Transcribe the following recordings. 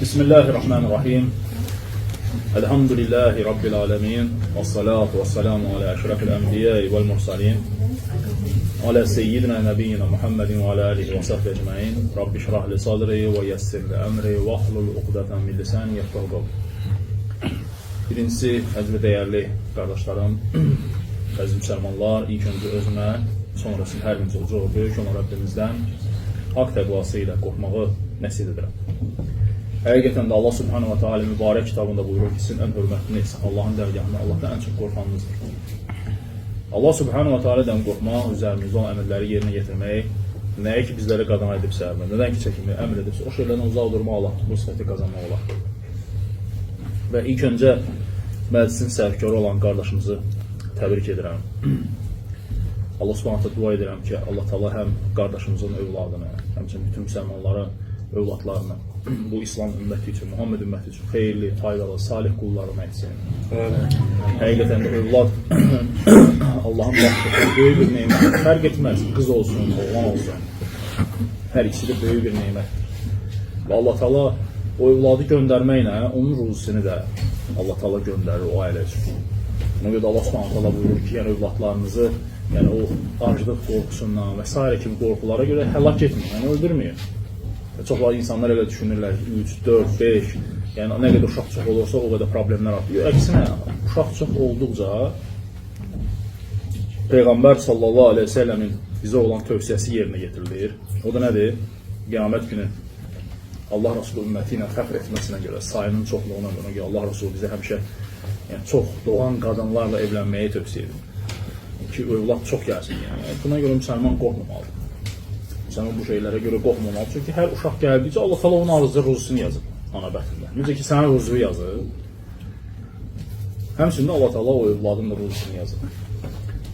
Bismillahirrahmanirrahim. Elhamdülillahi Rabbil alemin. Ve salatu ve selamu ala eşrafil enbiyayı vel mursalin. Ala seyyidina nebiyyina Muhammedin ve ala alihi ve sahbihi ecmain. Rabbi şrah li sadri ve yessir li emri ve ahlul uqdatan min lisan yefkahu qavl. Birincisi, əzmi dəyərli qardaşlarım, əzmi müsəlmanlar, ilk öncə özümə, sonrası hər birinci olacaq böyük olan Rəbbimizdən haqq təqvası ilə qorxmağı nəsib edirəm. Həqiqətən də Allah Subhanahu wa Taala mübarək kitabında buyurur ki, sizin ən hörmətliniz Allahın dərgahında Allahdan ən çox qorxanınızdır. Allah Subhanahu wa Taala'dan qorxmaq, üzərimizdə olan əmrləri yerinə yetirmək, nəyə ki bizləri qadağan edibsə, nədən ki çəkinməyi əmr edibsə, o şeylərdən uzaq durmaq Allah bu sifəti qazanmaq olar. Və ilk öncə məclisin səhvkarı olan qardaşımızı təbrik edirəm. Allah Subhanahu dua edirəm ki, Allah Taala həm qardaşımızın övladını, həmçinin bütün müsəlmanların övladlarını bu İslam ümməti üçün, Muhammed ümməti üçün xeyirli, faydalı, salih qullarını etsin. Həqiqətən də övlad Allahın bəxşi böyük bir nemət. Fərq etməz, qız olsun, oğlan olsun. Hər ikisi də böyük bir nemətdir. Və Allah Taala o övladı göndərməklə onun ruzisini də Allah Taala göndərir o ailə üçün. Ona görə də Allah Subhanahu taala buyurur ki, yəni övladlarınızı, yəni o aclıq qorxusundan və s. kimi qorxulara görə həlak etməyin, yəni öldürməyin. Və çoxlar insanlar elə düşünürlər ki, 3, 4, 5, yəni nə qədər uşaq çox olursa o qədər problemlər artır. Yox, əksinə, uşaq çox olduqca Peyğəmbər sallallahu əleyhi və səlləmin bizə olan tövsiyəsi yerinə yetirilir. O da nədir? Qiyamət günü Allah Resulü ümməti ilə fəxr etməsinə görə, sayının çoxluğuna görə Allah Resulü bizə həmişə yəni, çox doğan qadınlarla evlənməyi tövsiyə edir. Ki, övlad çox gəlsin. Yəni. Buna görə müsəlman qorxmamalıdır. Müsəlman bu şeylərə görə qorxmamalıdır. Çünki hər uşaq gəldikcə Allah təala onun arzucu ruzusunu yazır ana bəxtində. Necə ki, sənin ruzuyu yazır. Həmçinin Allah təala o övladın ruzusunu yazır.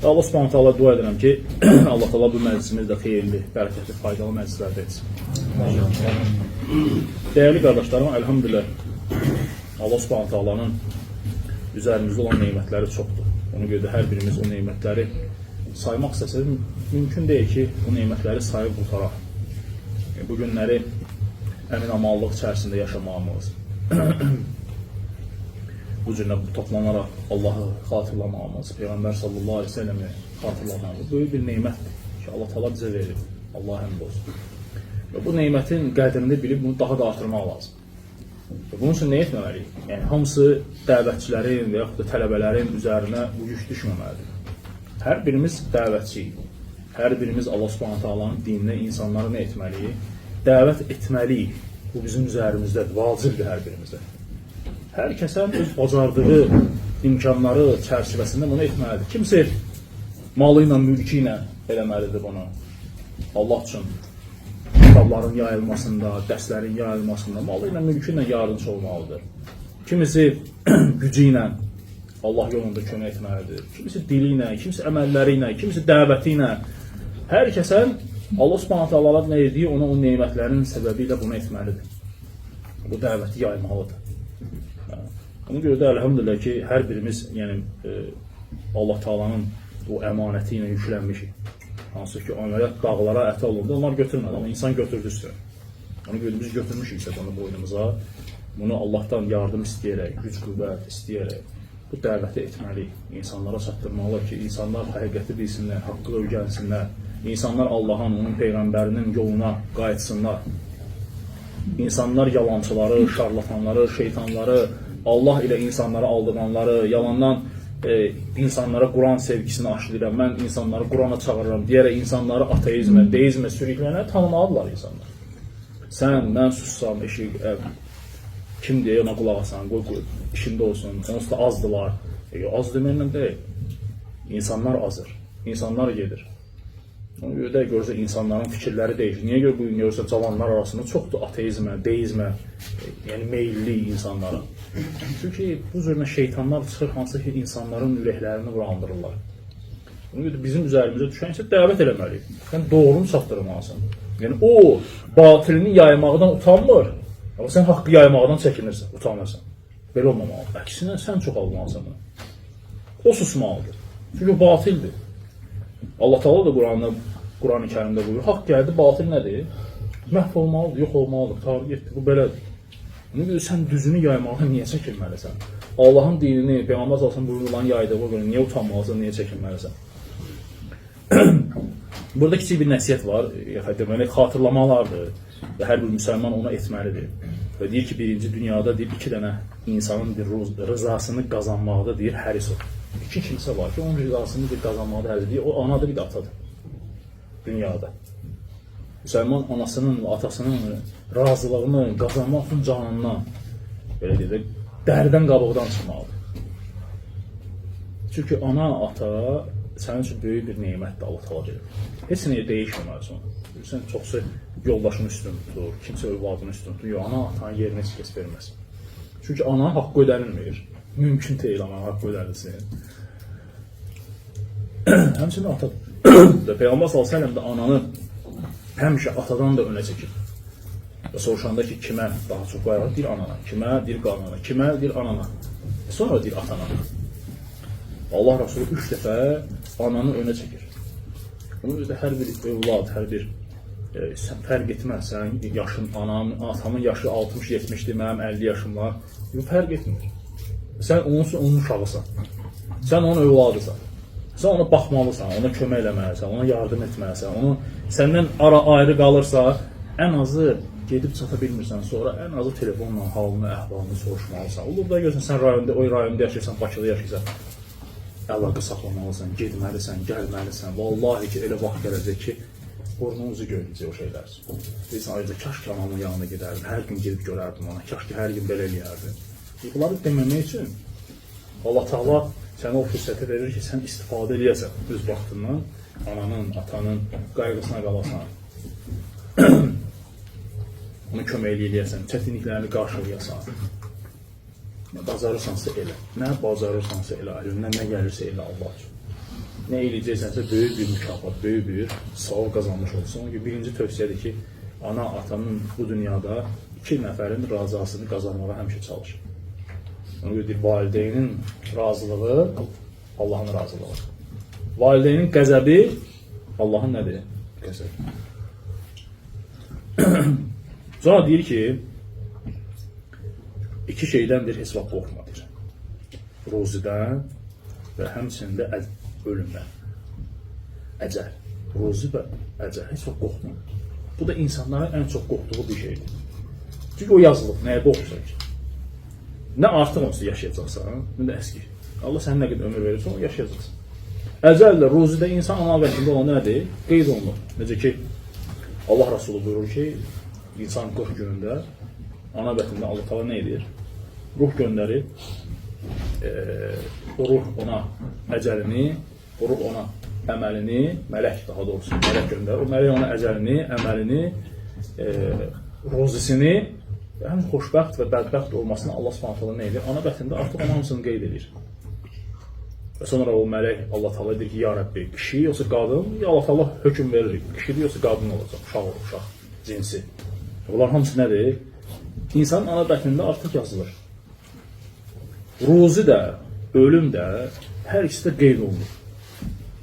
Və Allah Subhanahu taala dua edirəm ki, Allah təala bu məclisimiz də xeyirli, bərəkətli, faydalı məclislərdə etsin. Değerli qardaşlarım, elhamdülillah Allah Subhanahu taalanın üzərimizdə olan nemətləri çoxdur. Ona görə də hər birimiz o nemətləri saymaq istəsək mümkün deyil ki, bu nemətləri sayıb qutaraq. E, Bu günləri əmin amallıq içərisində yaşamağımız, bu cürlə toplanaraq Allahı xatırlamağımız, Peyğəmbər sallallahu əleyhi və səlləmi xatırlamağımız böyük bir nemətdir ki, Allah təala bizə verir. Allah həmd olsun. Və bu nemətin qədrini bilib bunu daha da artırmaq lazım. Və bunun üçün nə etməməliyik? Yəni hamısı dəvətçilərin və yaxud da tələbələrin üzərinə bu yük düşməməlidir. Hər birimiz dəvətçiyik. Hər birimiz Allah Subhanahu taalanın dininə insanları nə etməliyik? Dəvət etməliyik. Bu bizim üzərimizdədir, vacibdir hər birimizə. Hər kəsə öz bacardığı imkanları çərçivəsində bunu etməlidir. Kimsə malı ilə, mülkü ilə eləməlidir bunu. Allah üçün kitabların yayılmasında, dərslərin yayılmasında, malı ilə, mülkü ilə yardımcı olmalıdır. Kimisi gücü ilə Allah yolunda kömək etməlidir. Kimisi dili ilə, kimisi əməlləri ilə, kimisi dəvəti ilə. Hər kəsən Allah Subhanahu taala nə etdiyi ona o nemətlərin səbəbi ilə bunu etməlidir. Bu dəvəti yaymalıdır. Ona görə də elhamdülillah ki, hər birimiz yəni e, Allah Taala'nın o əmanəti ilə yüklənmişik. Hansı ki, onlara dağlara əta olurdu, onlar götürmədi, amma insan götürdü üstünə. Görə biz götürmüşüksə bunu boynumuza, bunu Allahdan yardım istəyərək, güc qüvvət istəyərək bu dəvəti etməliyik. İnsanlara çatdırmalıyıq ki, insanlar həqiqəti bilsinlər, haqqı öyrənsinlər. İnsanlar Allahın, onun peyğəmbərinin yoluna qayıtsınlar. İnsanlar yalançıları, şarlatanları, şeytanları, Allah ilə insanları aldananları, yalandan e, insanlara Quran sevgisini aşılayıram, mən insanları Qurana çağırıram deyərək insanları ateizmə, deizmə sürüklənə tanımalıdırlar insanlar. Sən, mən sussam, eşik, e, kim deyə ona qulaq asan, qoy, qoy işində olsun, onsuz da azdılar. E, az deməklə deyil. İnsanlar azır, insanlar gedir. Ona görə də görürsə insanların fikirləri dəyişir. Niyə görə bu gün görürsə cavanlar arasında çoxdur ateizmə, deizmə, yəni meylli insanlara. Çünki bu cürlə şeytanlar çıxır hansı ki insanların ürəklərini vurandırırlar. Ona görə bizim üzərimizə düşən isə dəvət eləməliyik. Sən doğrunu çatdırmalısan. Yəni o batilini yaymaqdan utanmır. Amma sən haqqı yaymaqdan çəkinirsən, utanırsan. Belə olmamalıdır. Əksinə sən çoxalmalısan. O susmalıdır. Çünki o batildir. Allah Teala da Quranda Quran-ı Kərimdə buyurur. Haqq gəldi, batil nədir? məhv olmalıdır, yox olmalıdır, tarix getdi, bu belədir. Ona görə sən düzünü yaymağa niyə çəkinməlisən? Allahın dinini, Peyğəmbər sallallahu buyurulan yaydığı görə niyə utanmalısan, niyə çəkinməlisən? Burada kiçik bir nəsihət var, yəni deməli xatırlamalardır və hər bir müsəlman ona etməlidir. Və deyir ki, birinci dünyada deyir iki dənə insanın bir rızasını qazanmaqda deyir həris ol. İki kimsə var ki, onun rızasını bir qazanmaqda həris deyir. O anadır, bir də atadır. Dünyada. Müsəlman anasının, atasının razılığını qazanmaq üçün canından belə deyək də dərdən qabıqdan çıxmalıdır. Çünki ana, ata sənin üçün böyük bir nemətdir Allah təala verir. Heç nəyə dəyişməməlisən. Sən çoxsa yoldaşın üstün tutur, kimsə övladın üstün tutur. Yox, ana atanın yerinə heç kəs verməz. Çünki ana haqqı ödənilmir. Mümkün deyil ana haqqı ödənilsin. Həmçinin ata da Peyğəmbər sallallahu əleyhi və səlləm də ananı həmişə atadan da önə çəkir. Və soruşanda ki, kimə daha çox bayrağı deyir anana, kimə deyir qanana, kimə deyir anana. E sonra deyir atana. Allah Resulü üç dəfə ananı önə çəkir. Onun üzrə hər bir övlad, hər bir e, sən fərq. Sənin yaşın, anam, atamın yaşı 60-70-dir, mənim 50 yaşım var. Yox, fərq etmir. Sən onun, onun uşağısan. Sən onun övladısan. Sən ona baxmalısan, ona kömək eləməlisən, ona yardım etməlisən. Onu səndən ara ayrı qalırsa, ən azı gedib çata bilmirsən, sonra ən azı telefonla halını, əhvalını soruşmalısan. Olur da görsən sən rayonda, o rayonda yaşayırsan, Bakıda yaşayırsan, əlaqə saxlamalısan, getməlisən, gəlməlisən. Vallahi ki, elə vaxt gələcək ki, burnunuzu görəcək o şeylər. Deyirsən, ayda kaş ki anamın yanına gedərdim, hər gün gedib görərdim ona, kaş ki hər gün belə eləyərdim. Bunları deməmək üçün Allah Taala sənə o fürsəti verir ki, sən istifadə eləyəsən öz vaxtından, ananın, atanın qayğısına qalasan. Ona kömək eləyəsən, çətinliklərini qarşılayasan. Nə bacarırsansa elə. Nə bacarırsansa elə, əlindən nə gəlirsə elə Allah üçün. Nə eləyəcəksənsə böyük bir mükafat, böyük bir savab qazanmış olsun. Çünki birinci tövsiyədir ki, ana, atanın bu dünyada iki nəfərin razısını qazanmağa həmişə çalış. Ona görə deyir, valideynin razılığı Allahın razılığı. Valideynin qəzəbi Allahın nədir? Qəzəbi. Sonra deyir ki, iki şeydəndir heç vaxt qorxmadır. Ruzidən və həmçində ölümdən. Əcəl. Ruzi və əcəl. Heç vaxt qorxma. Bu da insanların ən çox qorxduğu bir şeydir. Çünki o yazılıb, nəyə qorxursan ki? Nə artıq onsuz yaşayacaqsan, nə də əski. Allah sənə nə qədər ömür verirsə, onu yaşayacaqsan. Əcəllə, ruzidə insan ana vətində olan nədir? Qeyd olunur. Necə ki, Allah Rasulü buyurur ki, insan 40 günündə ana vətində Allah təala nə edir? Ruh göndərir. E, o ruh ona əcəlini, o ruh ona əməlini, mələk daha doğrusu mələk göndərir. O mələk ona əcəlini, əməlini, e, ruzisini həm xoşbəxt və bədbəxt olmasını Allah Subhanahu taala nə edir? Ana vətində artıq onun hamısını qeyd edir. Və sonra o mələk Allah Taala deyir ki, ya Rəbbi, kişi yoxsa qadın, ya Allah Taala hökm verir. Kişi yoxsa qadın olacaq, uşaq uşaq cinsi. Bunlar hamısı nədir? İnsanın ana bətnində artıq yazılır. Ruzi də, ölüm də hər ikisi də qeyd olunur.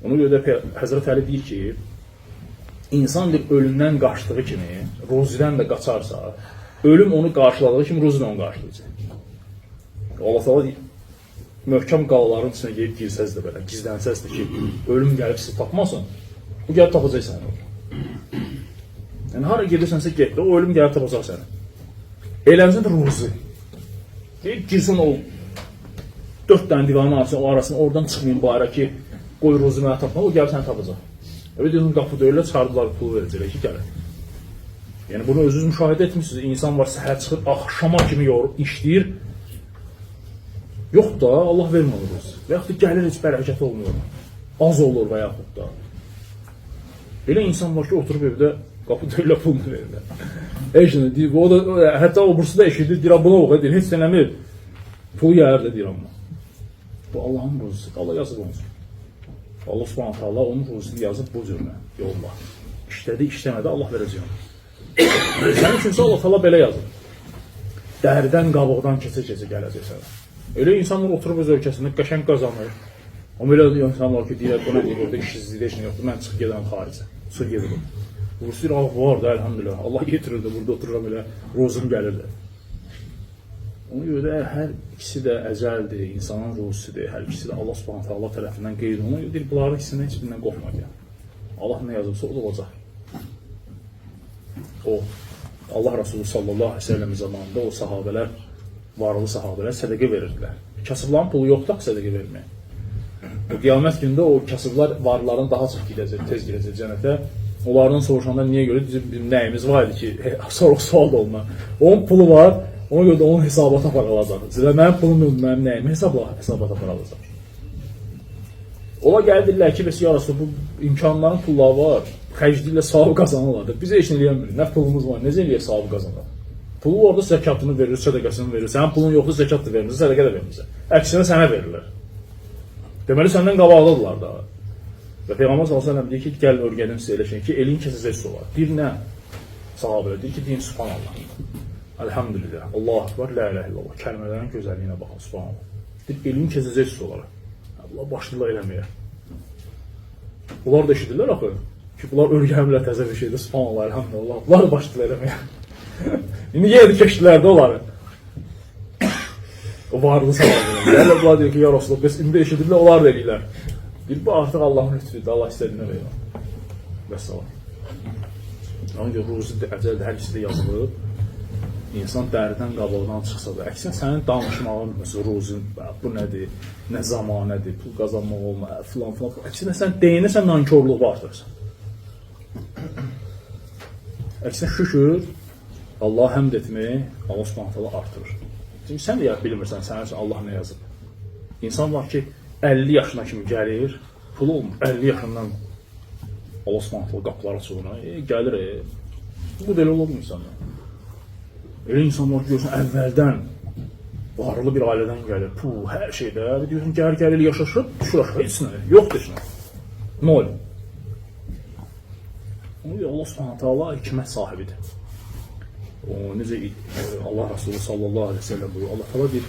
Ona görə də Həzrət Əli deyir ki, insan bir ölümdən qaçdığı kimi, ruzidən də qaçarsa, ölüm onu qarşıladığı kimi ruzi də onu qarşılayacaq. Allah deyir, möhkəm qalaların içinə girib girsəz də belə, gizlənsəz də ki, ölüm gəlib sizi tapmasın, bu gəlib tapacaq səni. Yəni hara gedirsənsə get də, o ölüm gəlib tapacaq səni. Eləmsən də ruzi. Deyir, girsən o dörd dənə divanın arasına, o arasına oradan çıxmayın bayra ki, qoy ruzi mənə tapma, o gəlib səni tapacaq. Öyle diyorsun qapı döyürlər, çıxardılar, pul verəcəklər ki, gəlin. Yəni bunu özünüz müşahidə etmişsiniz. İnsan var səhər çıxır, axşama kimi yorub işləyir. Yox da Allah vermir. Və yaxud da gəlir heç bərəkət olmuyor. Az olur və yaxud da. Belə insan var ki, oturub evdə qapı döyürlər, pul verirlər. Heç nə deyir, o da hətta o bursu da eşidir, deyir, buna ox, deyir, heç eləmir. Pul yəyər də deyir amma. Bu Allahın ruzisi. Allah yazıb olsun. Allah Subhanahu taala onun ruzisini yazıb bu cürlə yolla. İşlədi, işləmədi Allah verəcək ona. Sənin üçünsə Allah taala belə yazıb. Dərdən qabıqdan keçə-keçə gələcək sənə. Elə insanlar oturub öz ölkəsində qəşəng qazanır. Amma elə insanlar ki, deyirlər, bu nə deyir, orada işsizlikdə heç nə yoxdur, mən çıxıb gedirəm xaricə. Çıx gedirəm. Rusi ah var da elhamdülillah. Allah getirirdi burada otururam elə rozum gəlirdi. Ona görə də hər ikisi də əcəldir, insanın ruhusidir. Hər ikisi də Allah Subhanahu taala tərəfindən qeyd olunur. Deyir, bunların ikisindən heç birindən qorxma ya. Allah nə yazıbsa o da olacaq. O Allah Resulü sallallahu aleyhi ve sellem zamanında o sahabeler, varlı sahabeler sədəqə verirdilər. Kasıbların pulu yoxdur sədəqə verməyə. O qiyamət gündə o kasıblar varların daha çox gedəcək, tez gedəcək cənnətə. Onlardan soruşanda niyə görə bizim nəyimiz var idi ki, soruq sual da ondan. Onun pulu var, ona görə də onun hesabata aparılacaq. Sizə mənim pulum yoxdur, mənim nəyim hesabla hesabata aparılacaq. Ola gəldirlər ki, bəs ya Rasul, bu imkanların pulları var, xərcliylə savab qazanırlar. Biz heç nə eləyə Nə pulumuz var, necə eləyək savab qazanır? Pulu orada zəkatını verir, sədaqəsini verir. Sənin pulun yoxdur, zəkat da vermirsən, sədaqə də vermirsən. Əksinə sənə verirlər. Deməli səndən qabaqdadılar da. Və Peyğəmbər sallallahu əleyhi və səlləm deyir ki, gəlin öyrənin sizə elə şey ki, elin kəsəcək su var. Bir nə? Sahabələr deyir ki, deyin subhanallah. Elhamdülillah. Allahu ekber, la ilahe illallah. Kəlmələrin gözəlliyinə baxın, subhanallah. Deyir, elin kəsəcək su. Allah başlayırlar eləməyə. Bunlar da eşidirlər axı. Ki, bunlar öyrənmirlər təzə bir şeydir. Subhanallah, elhamdülillah. Bunlar da başlayırlar eləməyə. İndi yenə də keçdilər də onları. O varlı sahabelər. Gəlirlər bunlar deyir ki, ya Rasulullah, bəs indi eşidirlər, onlar da eləyirlər. Bir bu artıq Allahın lütfüdür, Allah istədiyinə verir. Vəssalam. Görə ruzi əcəldə hər ikisi də yazılıb. İnsan dəridən qabağından çıxsa da, əksinə sənin danışmağın, ruzin, bu nədir, nə zamanədir, pul qazanmaq olma, filan filan. Əksinə sən deyinəsən nankorluğu artırırsan. Əksinə şükür, Allah həmd etməyi Allah Subhanahu taala artırır. Çünki sən də ya bilmirsən sənin üçün Allah nə yazıb. İnsan var ki 50 yaşına kimi gəlir, pulu olmur. 50 yaşından Allah Subhanahu taala qapılar ona. E, gəlir. E. Bu belə olur mu insanlar? Elə insan var ki görürsən əvvəldən varlı bir ailədən gəlir. Puh, hər şeydə. Deyirsən gəl gəl elə yaşaşıb, düşür aşağı heç nə. Yoxdur heç nə. Allah Subhanahu taala hikmət sahibidir. O necə Allah Resulü sallallahu aleyhi ve sellem buyuruyor. Allah Teala bir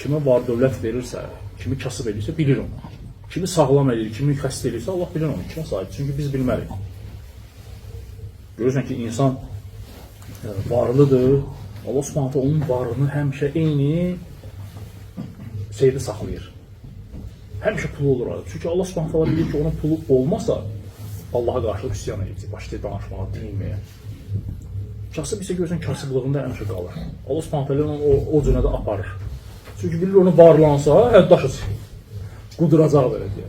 kimə var dövlət verirsə, kimi kasıb edirsə bilir onu. Kimi sağlam edir, kimi xəstə edirsə Allah bilir onu. Kimə sahib? Çünki biz bilmərik. Görürsən ki, insan e, varlıdır. Allah Subhanahu taala onun varlığını həmişə eyni şeydə saxlayır. Həmişə pulu olur orada. Çünki Allah Subhanahu taala bilir ki, onun pulu olmasa Allaha qarşı üsyan edəcək, başlayır danışmağa, dinməyə. Kasıb isə görsən kasıblığında həmişə qalır. Allah taala onu o, o cürə aparır. Çünki bilir onu varlansa, həddaş quduracaq belə deyə.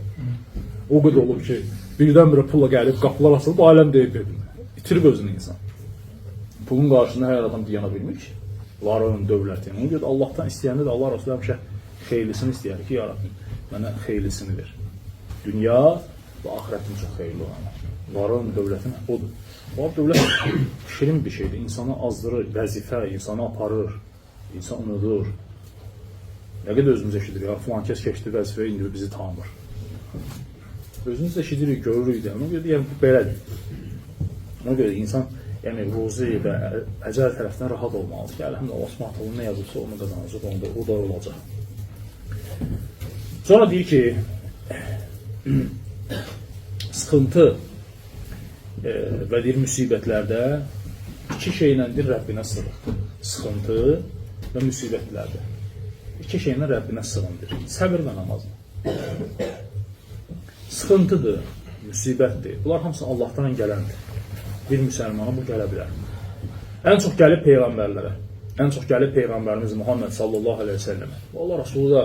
O qədər olub ki, birdən-birə pulla gəlib qapılar açılıb, aləm deyib dedim. İtirib özünü insan. Pulun qarşısında hər adam dayana bilmir ki. Varın, dövlətin. Ona görə Allahdan istəyəndə də Allah Resulü həmişə xeyirlisini istəyər ki, ya Rabbim, mənə xeyirlisini ver. Dünya və axirətin çox xeyirli olanı. Varın, dövlətin odur. O dövlət şirin bir şeydir. İnsanı azdırır, vəzifə, insanı aparır, insan unudur. Nə qədər özümüz eşidirik, ya filan kəs keçdi vəzifə, indi bizi tanımır. Özümüz eşidirik, görürük də. Ona görə deyirəm, bu belədir. Ona görə insan yəni ruzi və əcəl tərəfdən rahat olmalıdır ki, əlhamdülillah Allah Subhanahu nə yazıbsa onu qazanacaq, onu da o da olacaq. Sonra deyir ki, sıxıntı e, və deyir müsibətlərdə iki şeyləndir Rəbbinə sığın. Sıxıntı və müsibətlərdə. İki şeylə Rəbbinə sığındır. Səbir və namazla. Sıxıntıdır, müsibətdir. Bunlar hamısı Allahdan gələndir. Bir müsəlmana bu gələ bilər. Ən çox gəlib peyğəmbərlərə. Ən çox gəlib peyğəmbərimiz Muhammed sallallahu əleyhi və səlləmə. Allah Rəsulü da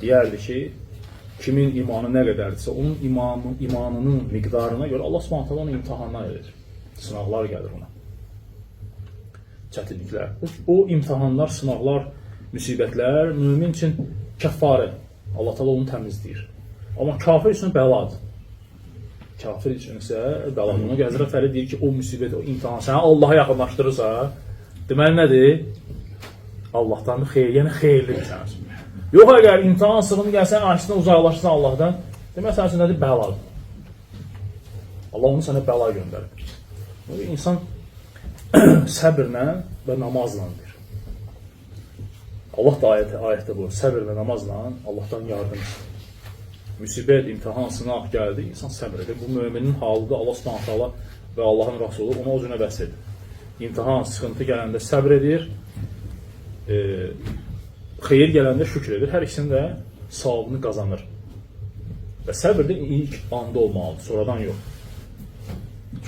deyərdi ki, kimin imanı nə qədərdirsə, onun imanı, imanının miqdarına görə Allah Subhanahu taala imtahanlar edir. Sınaqlar gəlir ona. Çətinliklər. O imtahanlar, sınaqlar, müsibətlər mömin üçün kəffarə. Allah taala onu təmizləyir. Amma kafir üçün bəladır. Kafir üçün isə bəla. Ona görə Həzrət Əli deyir ki, o müsibət, o imtahan səni Allaha yaxınlaşdırırsa, deməli nədir? Allahdan xeyir, yəni xeyirlidir sənin üçün. Yox əgər imtahan sığını gəlsən, açdan uzaqlaşsan Allahdan, demək sənin üçün nədir? Bəladır. Allah onu sənə bəla göndərir. Yəni, insan səbirlə və namazlandır. Allah da ayət, ayətdə bu, səbir və namazla Allahdan yardım istəyir. Müsibət, imtihan, sınaq gəldi, insan səbr edir. Bu müminin halıdır. Allah Subhanahu taala və Allahın Rəsulu ona o cünə vəs edir. İmtahan, sıxıntı gələndə səbr edir, e, xeyir gələndə şükür edir. Hər ikisinin də savabını qazanır. Və səbr də ilk anda olmalıdır, sonradan yox.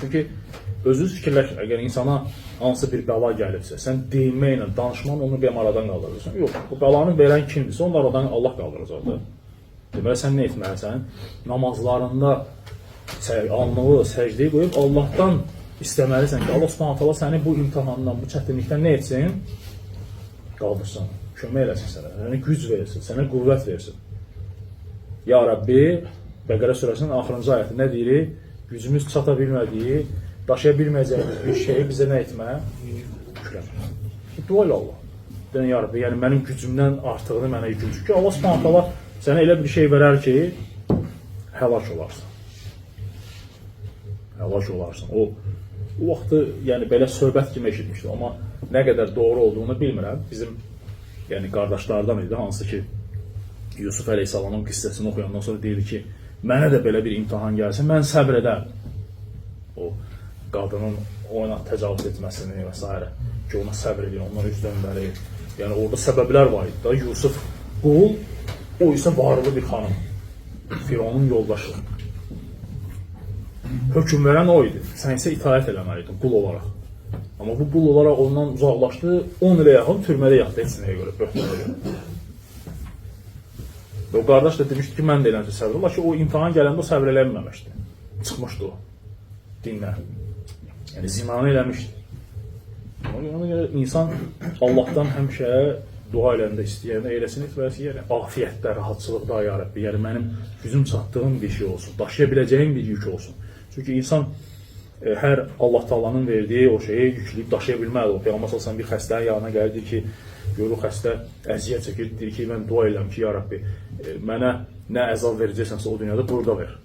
Çünki özünüz fikirləşin, əgər insana hansı bir bəla gəlibsə, sən deyinməklə, danışmanla onu qəmaradan qaldırırsan. Yox, bu bəlanı verən kimdirsə, onu aradan Allah qaldıracaq da. Deməli sən nə etməlisən? Namazlarında alnığı səcdəyə qoyub Allahdan istəməlisən ki, Allah Subhanahu taala səni bu imtahandan, bu çətinlikdən nə etsin? Qaldırsın, kömək eləsin sənə, sənə güc versin, sənə qüvvət versin. Ya Rabbi, Bəqərə surəsinin axırıncı ayəti nə deyir? Gücümüz çata bilmədiyi, daşıya bilməyəcəyimiz bir şeyi bizə nə etmə? Yükləmə. Dua elə Allah. Deyən ya Rabbi, yəni mənim gücümdən artığını mənə yüküm. Çünki Allah Subhanahu taala sənə elə bir şey verər ki, həlak olarsan. Həlak olarsan. O o vaxtı yəni belə söhbət kimi eşitmişdim, amma nə qədər doğru olduğunu bilmirəm. Bizim yəni qardaşlardan idi hansı ki Yusuf Əleyhissalamın qissəsini oxuyandan sonra deyir ki, mənə də belə bir imtahan gəlsin, mən səbr edərəm. O qadının ona təcavüz etməsini və s. ki, ona səbr edir, onlara üz döndərir. Yəni orada səbəblər var idi da. Yusuf qul, o isə varlı bir xanım. Fironun yoldaşı. Hökm verən o idi. Sən isə itaət eləməliydin qul olaraq. Amma bu qul olaraq ondan uzaqlaşdı, 10 ilə yaxın türmədə yatdı heç nəyə görə, böhtana görə. Və o qardaş da demişdi ki, mən də eləncə səbr ola ki, o imtahan gələndə o səbr eləməmişdi. Çıxmışdı o dindən. Yəni zinanı eləmişdi. Ona görə insan Allahdan həmişə dua eləndə istəyəndə eləsin etməsi yəni afiyətdə, rahatçılıqda ya Rəbbi, yəni mənim gücüm çatdığım bir şey olsun, daşıya biləcəyim bir yük olsun. Çünki insan e, hər Allah Taala'nın verdiyi o şeyi yükləyib daşıya bilməlidir. O Peyğəmbər sallallahu bir xəstənin yanına gəlir ki, görür xəstə əziyyət çəkir, deyir ki, mən dua edirəm ki, ya Rəbbi, e, mənə nə əzab verəcəksənsə o dünyada burada ver.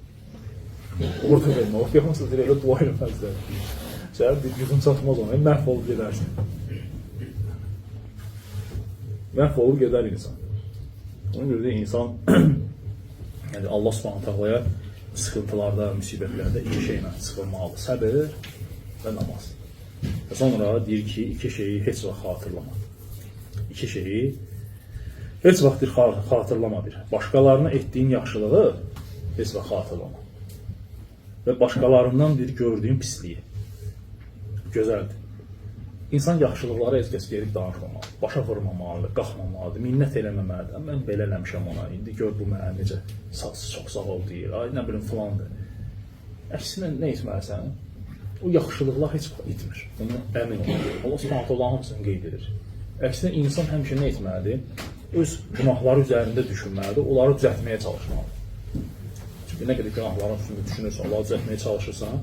Orada vermə. O Peyğəmbər sallallahu elə dua eləməzlər. Sənin gücün çatmaz ona, məhv olub gedərsən. Məhv gedər insan. Ona görə də insan yəni Allah Subhanahu taala'ya sıxıntılarda, müsibətlərdə iki şeylə sıxılmalıdır. Səbr və namaz. Və sonra deyir ki, iki şeyi heç vaxt xatırlama. İki şeyi heç vaxt xatırlama bir. Başqalarına etdiyin yaxşılığı heç vaxt xatırlama. Və başqalarından bir gördüyün pisliyi. Gözəldir. İnsan yaxşılıqları heç kəs gedib danışmamalı, başa vurmamalıdır, qalxmamalıdır, minnət eləməməlidir. Mən belə eləmişəm ona, indi gör bu mənə necə sağ, çox sağ ol deyir, ay nə bilim filandır. Əksinə nə etməlisən? O yaxşılıqlar heç vaxt itmir. Bunu əmin ol. Allah Subhanahu taala hamısını qeyd edir. Əksinə insan həmişə nə etməlidir? Öz günahları üzərində düşünməlidir, onları düzəltməyə çalışmalıdır. Çünki nə qədər günahların üstündə düşünürsən, onları düzəltməyə çalışırsan,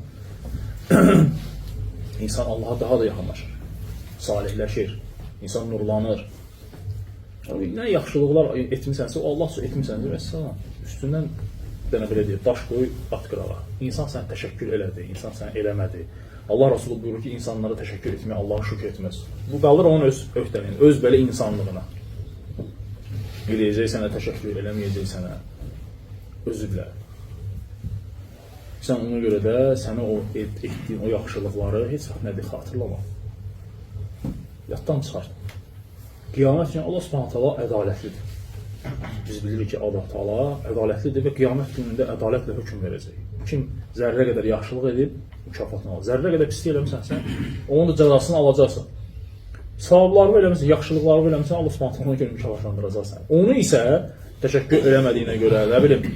insan Allaha daha da yaxınlaşır. Salihləşir. İnsan nurlanır. Nə yaxşılıqlar etmisənsə, o Allah üçün etmisənsə, vəssalam. Üstündən dənə belə deyir, daş qoy, at. İnsan sənə təşəkkür elədi, insan sənə eləmədi. Allah Resulü buyurur ki, insanlara təşəkkür etmək, Allaha şükür etməz. Bu qalır onun öz öhdəliyinə, öz belə insanlığına. Eləyəcək sənə təşəkkür, eləməyəcək sənə. Özü bilər. Sən ona görə də sənə o et, etdiyin o yaxşılıqları heç vaxt nədir xatırlama. Yaddan çıxart. Qiyamət günü Allah Subhanahu taala ədalətlidir. Biz bilirik ki, Allah Taala ədalətlidir və qiyamət günündə ədalətlə hökm verəcək. Kim zərrə qədər yaxşılıq edib mükafatını alır. Zərrə qədər pislik eləmisənsə, onun da cəzasını alacaqsan. Savablarını eləmisən, yaxşılıqlarını eləmisən, Allah Subhanahu taala görə mükafatlandıracaq səni. Onu isə təşəkkür eləmədiyinə görə, nə bilim,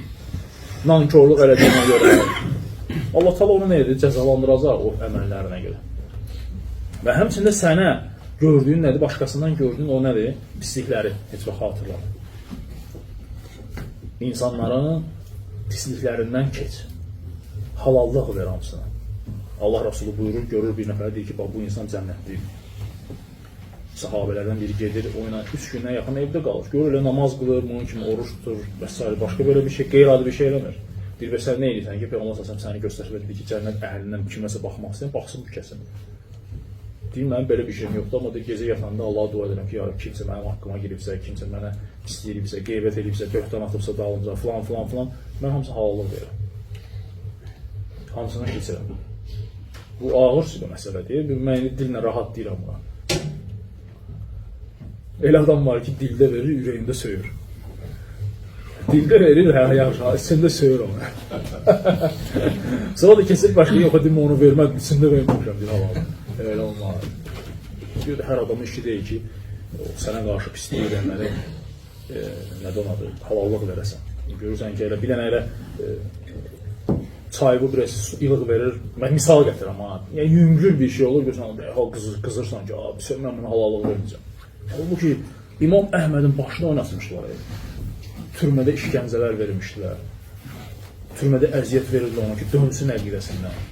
nankorluq elədiyinə görə Allah Taala onu nə edir? Cəzalandıracaq o əməllərinə görə. Və həmçində sənə gördüyün nədir? Başqasından gördüyün o nədir? Pislikləri heç vaxt xatırlama. İnsanların pisliklərindən keç. Halallıq ver hamısına. Allah Resulü buyurur, görür bir nəfər deyir ki, bax bu insan cənnətlidir. Sahabelərdən biri gedir, oyuna 3 günə yaxın evdə qalır. Görür elə namaz qılır, bunun kimi oruç tutur və s. başqa belə bir şey, qeyri-adi bir şey eləmir. Bir və sən nə edirsən ki, Peyğəmbər sallallahu əleyhi səni göstərsə dedi ki, cənnət əhlindən kiməsə baxmaq istəyir, baxsın bu kəsin. Deyim mənim belə bir şeyim yoxdur, amma da gecə yatanda Allaha dua edirəm ki, ya kimsə mənim haqqıma giribsə, kimsə mənə pisliyibsə, qeybət edibsə, böhtan atıbsa dalımca, filan filan filan, mən hamısı halallıq verirəm. Hamısına keçirəm. Bu ağır bir məsələdir. Mən dillə rahat deyirəm buna. Elə adam var ki, dildə verir, ürəyində söyür. Dildə verir, hə, yaxşı, içində söyür onu. Sonra da kesir başqa yox, dedim onu vermədim, içində verməmişəm deyir havalı. Elə olmaz. Diyor hər adamın işi deyil ki, sənə qarşı pislik edənləri e, nədən adı, halallıq verəsən. Görürsən ki, elə bir dənə elə e, çay bu biraz ilıq verir. Mən misal gətirəm ha. Yəni yüngül bir şey olur, görürsən, dərhal qızır, qızırsan ki, abi sən mən buna halallıq verməyəcəm. Halbuki İmam Əhmədin başına oynatmışdılar. Türmədə işgəncələr vermişdilər. Türmədə əziyyət verirdi ona ki, dönsün əqidəsindən.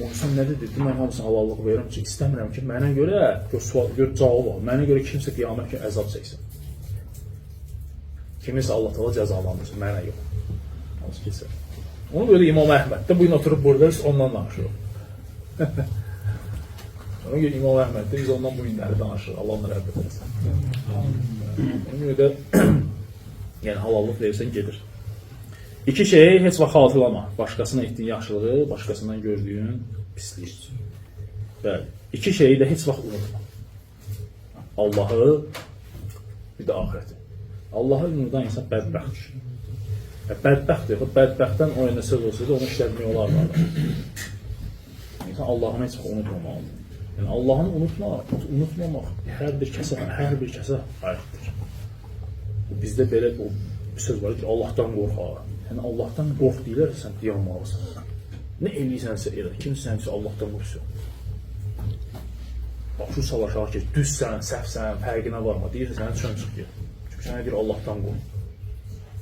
O insan nə dedi? Mən hamısına halallıq verirəm ki, istəmirəm ki, mənə görə, gör, sual, gör cavab al, mənə görə kimsə qiyamət günü əzab çəksin. Kimisə Allah təala cəzalandırsın, mənə yox. Hansı kilsə. Ona görə İmam Əhməd də bu gün oturub burada biz ondan danışırıq. Ona görə İmam Əhməd də biz ondan bu günləri danışırıq. Allah ona rəhmət eləsin. Ona görə də yəni halallıq verirsən gedir. İki şeyi heç vaxt xatırlama. Başqasına etdiyin yaxşılığı, başqasından gördüyün pislik. Bəli. İki şeyi də heç vaxt unutma. Allahı, bir də ahireti. Allahı unudan insan bədbəxtdir. Və bədbəxt yox, bədbəxtdən o yönə söz olsaydı onu işlətmək olardı. İnsan Allahını heç vaxt unutmamalıdır. Yəni Allahını unutmaq, unutmamaq hər bir kəsə, hər bir kəsə aiddir. Bizdə belə bir söz var ki, Allahdan qorx ha. Yəni Allahdan qorx deyirsən, dayanmalısan. Nə eləyirsənsə elə, kimsənsə Allahdan qorxsun. Bax şu savaşa ki, düzsən, səhvsən, fərqinə varma, deyirsən sənə çön çıx gir. Çünki sənə deyir Allahdan qorx.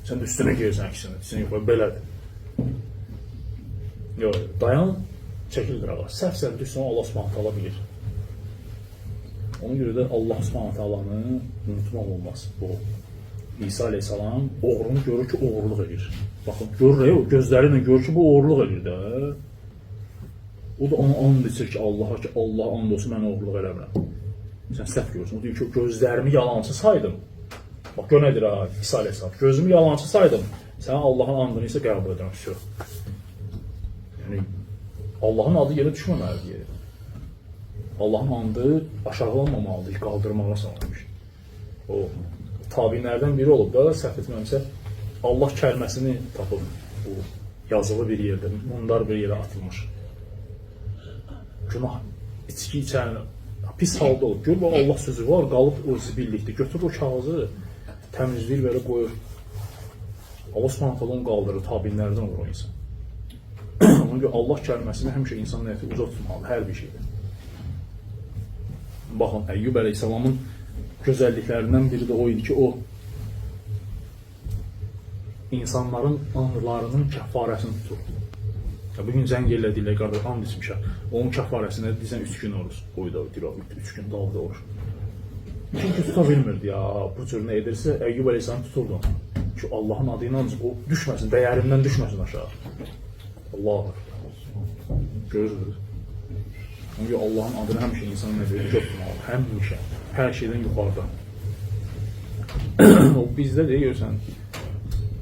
Sən də üstünə gelirsən ikisini, ikisini yox, belədir. Yox, dayan, çəkildir ağa. Səhvsən, düzsən, Allah subhanət hala bilir. Ona görə də Allah subhanət halanı unutmaq olmaz. Bu İsa aleyhissalam oğrunu görür ki, oğurluq edir. Baxın, görür ya, o gözləri görür ki, bu oğurluq edir də. O da ona and içir ki, Allaha ki, Allah and olsun, mən oğurluq eləmirəm. Sən səhv görürsən. O deyir ki, gözlərimi yalancı saydım. Bax, gör ha, İsa aleyhissalam. Gözümü yalancı saydım. Sən Allahın andını isə qəbul edirəm, şu. Yəni, Allahın adı yerə düşməməlidir. Allahın andı aşağılanmamalıdır, qaldırmağa salınmış. O tabinlərdən biri olub da, səhv etməmsə, Allah kəlməsini tapıb bu yazılı bir yerdə, mundar bir yerə atılmış. Günah, içki içən, pis halda olub. Gör, Allah sözü var, qalıb o zibillikdə. Götürür o kağızı, təmizləyir, belə qoyur. Allah subhanət hala onu qaldırır, tabinlərdən olur o insan. Ona görə Allah kəlməsini həmişə insan nəti uzaq tutmalı, hər bir şeydə. Baxın, Əyyub əleyhissalamın gözəlliklərindən biri də o ki, o insanların anlarının kəfarəsini tutur. Ya bugün zəng elədiklər, qardaş, and içmişəm. Onun kəfarəsinə deyirsən 3 gün oruç. Qoyda, deyir, 3 gün dalda oruç. Çünki tuta bilmirdi ya, bu cür nə edirsə, Əyyub əleyhissalam tuturdu. Ki Allahın adı ilə o düşməsin, dəyərindən düşməsin aşağı. Allah Görürsünüz. Çünki Allahın adını həmişə insan nəzərində tutmalı. Həmişə. Hər şeydən yuxarıda. o bizdə də görsən,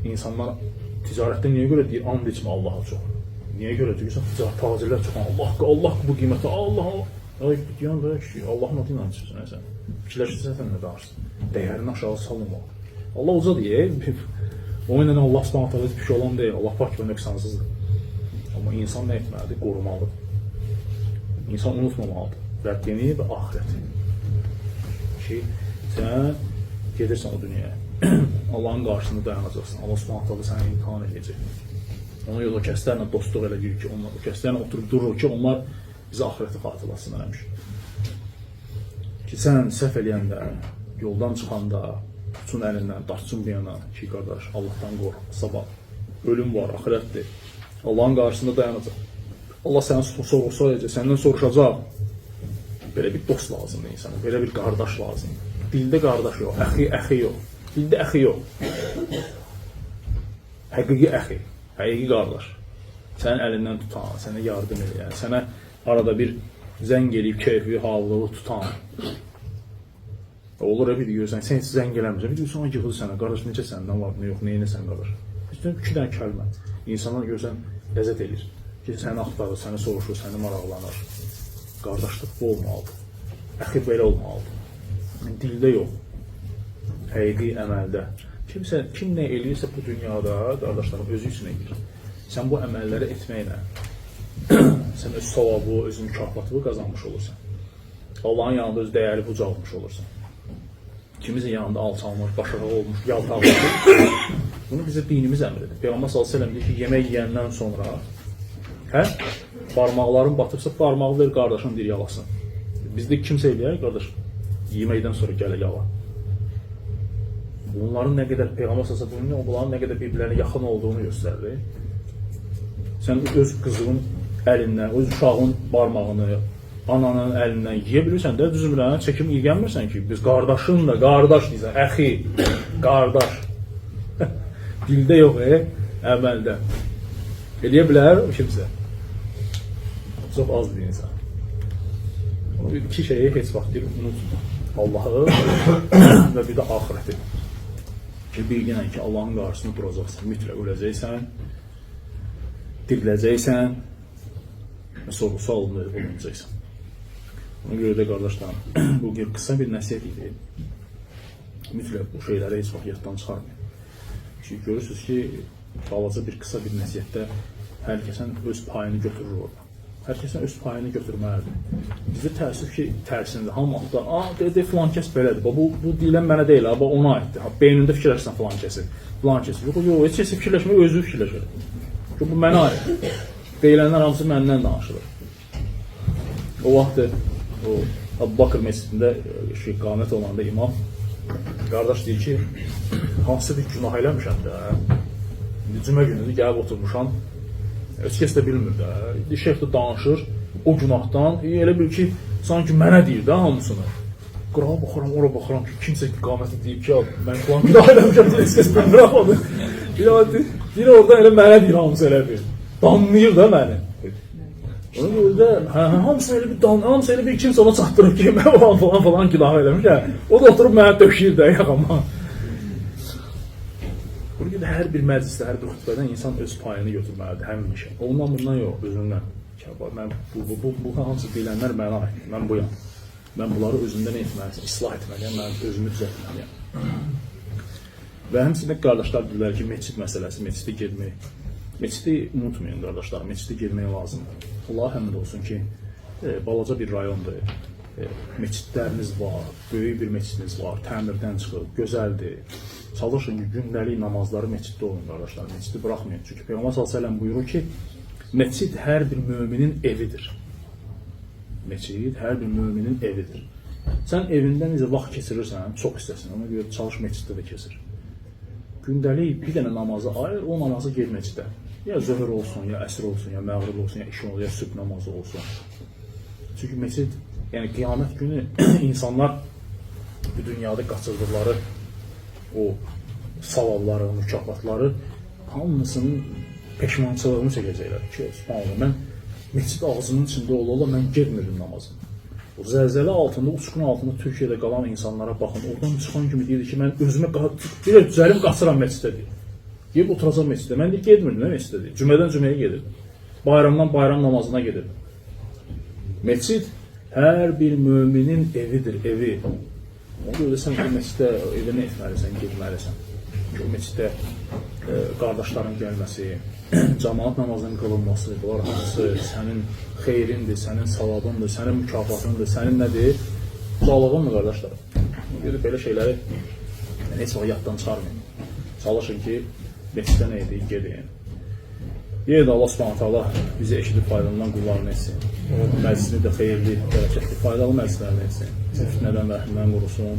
insanlar ticarətdə niyə görə deyir, and içmə Allaha çox. Niyə görə deyirsən, ticarət tacirlər çox, Allah, Allah bu qiymətə, Allah. Ay, deyən də ki, Allahın adı ilə içirsən sən. Fikirləşirsən sən nə danışsın. Dəyərini aşağı salma. Allah uca deyir. O ilə Allah subhanahu taala bir şey olan deyil. Allah pak və nöqsansızdır. Amma insan nə etməlidir? Qorumalıdır. İnsan unutmamalıdır. Rəbbini və ahireti. Ki, sən gedirsən o dünyaya. Allahın qarşısında dayanacaqsan. Allah subhanahu taala səni imtihan edəcək. Ona görə o kəslərlə dostluq elə deyir ki, onlar o kəslərlə oturub durur ki, onlar bizə axirəti xatırlasınlar həmişə. Ki sən səhv eləyəndə, yoldan çıxanda, tutun əlindən, dartçın bir yana ki, qardaş, Allahdan qorx, sabah ölüm var, axirətdir. Allahın qarşısında dayanacaq. Allah səni sorğu soracaq, səndən soruşacaq. Belə bir dost lazımdır insana, belə bir qardaş lazımdır. Dildə qardaş yox, əxi, əxi yox. Dildə əxi yox. Həqiqi əxi, həqiqi qardaş. Sənin əlindən tutan, sənə yardım edən, sənə arada bir zəng eləyib keyfi, hallığı tutan. Olur ya bir görsən, sən heç zəng eləmirsən, bir sonra yığılır sənə, qardaş necə səndən var, nə yox, neyinə sən qardaş. Üstün iki dənə kəlmə. İnsanlar görsən ləzzət eləyir. ki, səni axtarır, səni soruşur, səni maraqlanır. Qardaşlıq bu olmalıdır. Əxi belə olmalıdır. Dildə yox, həqiqi əməldə. Kimsə kim nə eləyirsə bu dünyada qardaşlarım özü üçün eləyir. Sən bu əməlləri etməklə sən öz savabı, öz mükafatını qazanmış olursan. Allahın yanında öz dəyəri bucalmış olursan. Kimisin yanında alçalmış, başarılı olmuş, yaltaqmış. Bunu bizə dinimiz əmr edir. Peyğəmbər sallallahu əleyhi və səlləm deyir ki, yemək yeyəndən sonra hə? Barmaqların batıbsa barmağı ver qardaşın bir yalasın. Bizdə kimsə eləyər qardaş yeməkdən sonra gələ yala. Bunların nə qədər Peyğəmbər sallallahu əleyhi bunların nə qədər bir-birlərinə olduğunu göstərir. Sən öz qızının əlindən, öz uşağın barmağını ananın əlindən yeyə bilirsən də düzmürəm, çəkim ki, biz qardaşın da qardaş deyirsən, əxi, qardaş. Dildə yox, e, əməldə. Eləyə bilər kimsə. Çox az bir insan. Bu iki şeyi heç vaxt deyir, unutma. Allahı və bir də axirəti. Ki, bilginən ki, Allahın qarşısını duracaqsan, mütləq öləcəksən, diriləcəksən və sorğu-sual olunacaqsan. Ona görə də qardaşlarım, bu bir qısa bir nəsihət idi. Mütləq bu şeyləri heç vaxt yaddan çıxarmayın. Çünki görürsünüz ki, balaca bir qısa bir nəsihətdə hər kəsən öz payını götürür orada. Hər kəsən öz payını götürməlidir. Bizdə təəssüf ki, tərsindir. Hamı axtar, "A, dedi filan kəs belədir. Bax, Bu bu deyilən mənə deyil, ha, bax ona aiddir. Ha, beynində fikirləşsən filan kəsin. Filan kəsin. Yox, yox, heç kəs fikirləşmir, özü fikirləşir. Çünki bu mənə aiddir. Deyilənlər hamısı məndən danışılır. O vaxt o Abu Bakır məscidində e, şey qamət olanda imam qardaş deyir ki, hansı bir günah eləmişəm də. İndi cümə günüdür, gəlib oturmuşam. Heç kəs də bilmir də. İndi şeyx də danışır o günahdan. E, elə bil ki, sanki mənə deyir də hamısını. Qurağa baxıram, ora baxıram ki, kimsə qaməti deyib ki, mən falan günah eləmişəm, heç kəs bilmir. Bir də bir orada elə mənə deyir hamısı elə bir. Danlayır da məni. Ona görə də hə, hə, hamısı elə bir dan, hamısı elə bir kimsə ona çatdırıb ki, mən falan falan falan günah eləmiş. Hə. O da oturub mənə döşəyir də yaxama. Görə də hər bir məclisdə, hər bir xutbədən insan öz payını götürməlidir həmişə. Ondan bundan yox, özündən. Mən bu bu bu, bu hamısı deyilənlər mənə aiddir. Mən buyam. Mən bunları özümdən etməliyəm, islah etməliyəm, mən özümü düzəltməliyəm. Və həmçinin qardaşlar dedilər ki, məscid məsələsi, məscidə getmək. Məscidi unutmayın qardaşlar, məscidə getmək lazımdır. Allah həmd olsun ki, e, balaca bir rayondur. E, məscidləriniz var, böyük bir məscidiniz var, təmirdən çıxıb, gözəldir. Çalışın ki, namazları məsciddə olun qardaşlar, məscidi buraxmayın. Çünki Peyğəmbər sallallahu buyurur ki, məscid hər bir möminin evidir. Məscid hər bir möminin evidir. Sən evində necə vaxt keçirirsən, çox istəsən, ona görə çalış məsciddə də keçir. Gündəlik bir dənə namazı ayır, o namazı gel məscidə. Ya zöhr olsun, ya əsr olsun, ya məğrib olsun, ya işin olsun, ya sübh namazı olsun. Çünki məscid, yəni qiyamət günü insanlar bu dünyada qaçırdıqları o savabları, mükafatları hamısının peşmançılığını çəkəcəklər ki, subhanallah, mən məscid ağzının içində ola-ola mən getmirdim namazı. O zəlzələ altında, uçqun altında Türkiyədə qalan insanlara baxın. Oradan çıxan kimi deyirdi ki, mən özümə bir də düzəlim qaçıram məscidə deyir. Gedib oturacam məscidə. Mən deyir getmirdim də məscidə deyir. Cümədən cüməyə gedirdim. Bayramdan bayram namazına gedirdim. Məscid hər bir müminin evidir, evi. Ona görə də sən bu məscidə evinə etməlisən, getməlisən. Ki, o məscidə e, qardaşların gəlməsi, cemaat namazının qılınması, bunlar hamısı sənin xeyrindir, sənin savabındır, sənin mükafatındır, sənin nədir? Sağlığındır qardaşlar. Görə belə şeyləri yəni, heç vaxt yaddan çıxarmayın. Çalışın ki, məscidə nə edir, gedin. Yenə də Allah Subhanahu taala bizi eşidib faydalanılan qullarını etsin. Məclisini də xeyirli, bərəkətli, faydalı məclislərlə etsin. Fitnədən və əhlindən qorusun.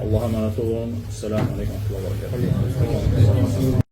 Allah'a emanet olun. Selamun Aleyküm